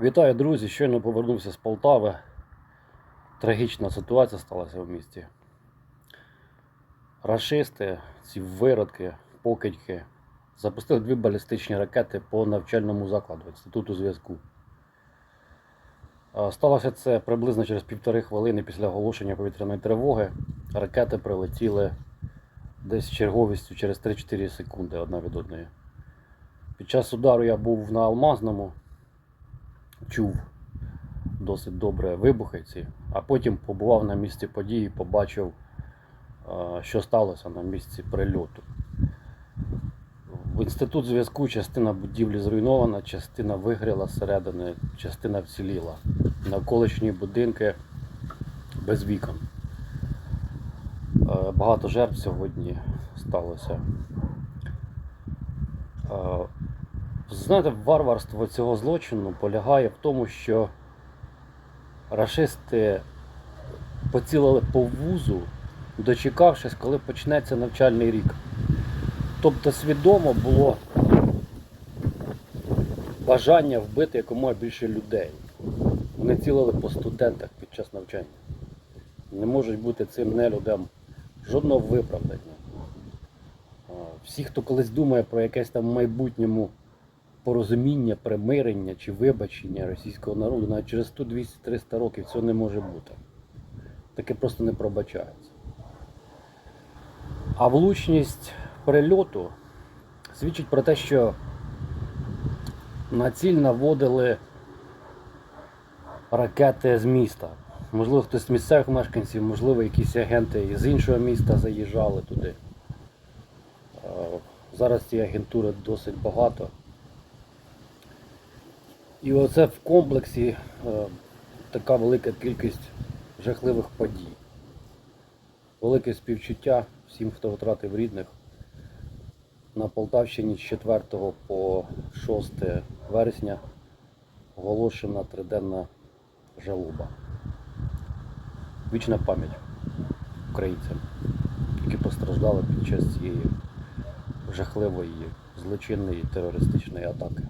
Вітаю, друзі! Щойно повернувся з Полтави. Трагічна ситуація сталася в місті. Рашисти, ці виродки, покидьки, запустили дві балістичні ракети по навчальному закладу Інституту зв'язку. Сталося це приблизно через півтори хвилини після оголошення повітряної тривоги. Ракети прилетіли десь черговістю через 3-4 секунди одна від одної. Під час удару я був на Алмазному чув досить добре вибухи ці, а потім побував на місці події, побачив, е, що сталося на місці прильоту. В інститут зв'язку частина будівлі зруйнована, частина вигріла зсередини, частина вціліла. Навколишні будинки без вікон. Е, Багато жертв сьогодні сталося. Знаєте, варварство цього злочину полягає в тому, що рашисти поцілили по вузу, дочекавшись, коли почнеться навчальний рік. Тобто свідомо було бажання вбити якомога більше людей. Вони цілили по студентах під час навчання. Не можуть бути цим нелюдям жодного виправдання. Всі, хто колись думає про якесь там в майбутньому порозуміння, примирення чи вибачення російського народу, навіть через 100, 200, 300 років цього не може бути. Таке просто не пробачається. А влучність прильоту свідчить про те, що на ціль наводили ракети з міста. Можливо, хтось з місцевих мешканців, можливо, якісь агенти з іншого міста заїжджали туди. Е, Зараз цієї агентури досить багато. І оце в комплексі е, така велика кількість жахливих подій. Велике співчуття всім, хто втратив рідних. На Полтавщині з 4 по 6 вересня оголошена триденна жалоба. Вічна пам'ять українцям, які постраждали під час цієї жахливої злочинної терористичної атаки.